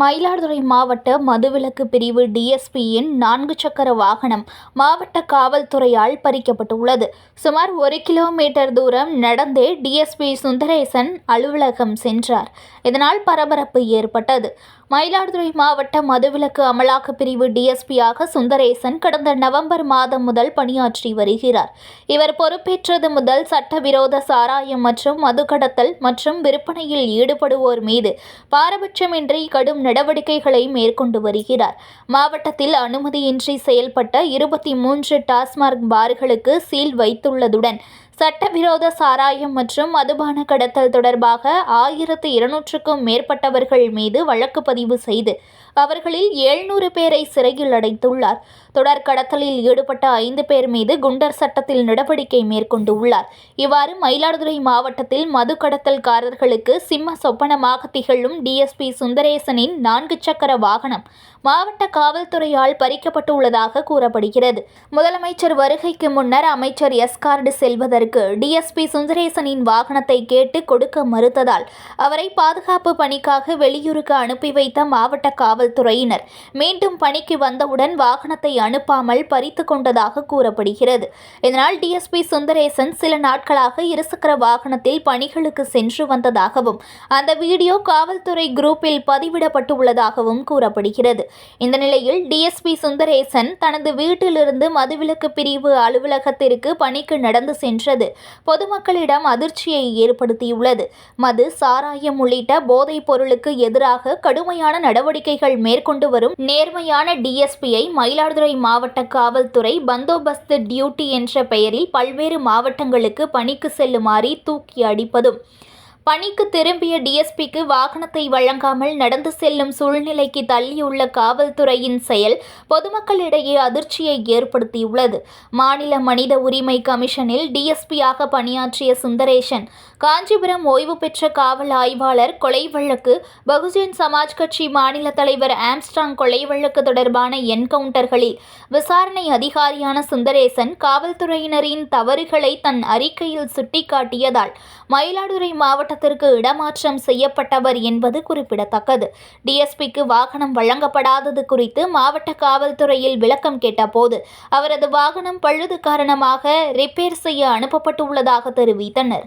மயிலாடுதுறை மாவட்ட மதுவிலக்கு பிரிவு டிஎஸ்பியின் நான்கு சக்கர வாகனம் மாவட்ட காவல்துறையால் பறிக்கப்பட்டுள்ளது. சுமார் ஒரு கிலோமீட்டர் தூரம் நடந்தே டிஎஸ்பி சுந்தரேசன் அலுவலகம் சென்றார். இதனால் பரபரப்பு ஏற்பட்டது. மயிலாடுதுறை மாவட்ட மதுவிலக்கு அமலாக்க பிரிவு டிஎஸ்பியாக சுந்தரேசன் கடந்த நவம்பர் மாதம் முதல் பணியாற்றி வருகிறார். இவர் பொறுப்பேற்றது முதல் சட்டவிரோத சாராயம் மற்றும் மது கடத்தல் மற்றும் விற்பனையில் ஈடுபடுவோர் மீது பாரபட்சமின்றி கடும் நடவடிக்கைகளை மேற்கொண்டு வருகிறார். மாவட்டத்தில் அனுமதியின்றி செயல்பட்ட இருபத்தி மூன்று டாஸ்மார்க் பார்களுக்கு சீல் வைத்துள்ளதுடன் சட்டவிரோத சாராயம் மற்றும் மதுபான கடத்தல் தொடர்பாக ஆயிரத்து இருநூற்றுக்கும் மேற்பட்டவர்கள் மீது வழக்கு பதிவு செய்து அவர்களில் எழுநூறு பேரை சிறையில் அடைத்துள்ளார். தொடர் கடத்தலில் ஈடுபட்ட ஐந்து பேர் மீது குண்டர் சட்டத்தில் நடவடிக்கை மேற்கொண்டுள்ளார். இவ்வாறு மயிலாடுதுறை மாவட்டத்தில் மது கடத்தல்காரர்களுக்கு சிம்ம சொப்பனமாக திகழும் டிஎஸ்பி சுந்தரேசனின் நான்கு சக்கர வாகனம் மாவட்ட காவல்துறையால் பறிக்கப்பட்டுள்ளதாக கூறப்படுகிறது. முதலமைச்சர் வருகைக்கு முன்னர் அமைச்சர் எஸ்கார்டு செல்வதற்கு டிஎஸ்பி சுந்தரேசனின் வாகனத்தை கேட்டு கொடுக்க மறுத்ததால் அவரை பாதுகாப்பு பணிக்காக வெளியூருக்கு அனுப்பி வைத்த மாவட்ட காவல்துறையினர் மீண்டும் பணிக்கு வந்தவுடன் வாகனத்தை அனுப்பாமல் பறித்து கொண்டதாக கூறப்படுகிறது. இதனால் டிஎஸ்பி சுந்தரேசன் சில நாட்களாக இருசக்கர வாகனத்தில் பணிகளுக்கு சென்று வந்ததாகவும் அந்த வீடியோ காவல்துறை குரூப்பில் பதிவிடப்பட்டுள்ளதாகவும் கூறப்படுகிறது. இந்த நிலையில் டிஎஸ்பி சுந்தரேசன் தனது வீட்டிலிருந்து மதுவிலக்கு பிரிவு அலுவலகத்திற்கு பணிக்கு நடந்து சென்றது. பொதுமக்களிடம் அதிர்ச்சியை ஏற்படுத்தியுள்ளது. மது சாராயம் உள்ளிட்ட போதைப் பொருளுக்கு எதிராக கடுமையான நடவடிக்கைகள் மேற்கொண்டு வரும் நேர்மையான டிஎஸ்பியை மயிலாடுதுறை மாவட்ட காவல்துறை பந்தோபஸ்து டியூட்டி என்ற பெயரில் பல்வேறு மாவட்டங்களுக்கு பணிக்கு செல்லுமாறி தூக்கி அடிப்பதும் பணிக்கு திரும்பிய டிஎஸ்பிக்கு வாகனத்தை வழங்காமல் நடந்து செல்லும் சூழ்நிலைக்கு தள்ளியுள்ள காவல்துறையின் செயல் பொதுமக்களிடையே அதிர்ச்சியை ஏற்படுத்தியுள்ளது. மாநில மனித உரிமை கமிஷனில் டிஎஸ்பியாக பணியாற்றிய சுந்தரேஷன் காஞ்சிபுரம் ஓய்வு பெற்ற காவல் ஆய்வாளர் கொலை வழக்கு பகுஜன் சமாஜ் கட்சி மாநில தலைவர் ஆம்ஸ்டாங் கொலை வழக்கு தொடர்பான என்கவுண்டர்களில் விசாரணை அதிகாரியான சுந்தரேசன் காவல்துறையினரின் தவறுகளை தன் அறிக்கையில் சுட்டிக்காட்டியதால் மயிலாடுதுறை மாவட்டத்திற்கு இடமாற்றம் செய்யப்பட்டவர் என்பது குறிப்பிடத்தக்கது. டிஎஸ்பிக்கு வாகனம் வழங்கப்படாதது குறித்து மாவட்ட காவல்துறையில் விளக்கம் கேட்டபோது அவரது வாகனம் பழுது காரணமாக ரிப்பேர் செய்ய அனுப்பப்பட்டுள்ளதாக தெரிவித்தனர்.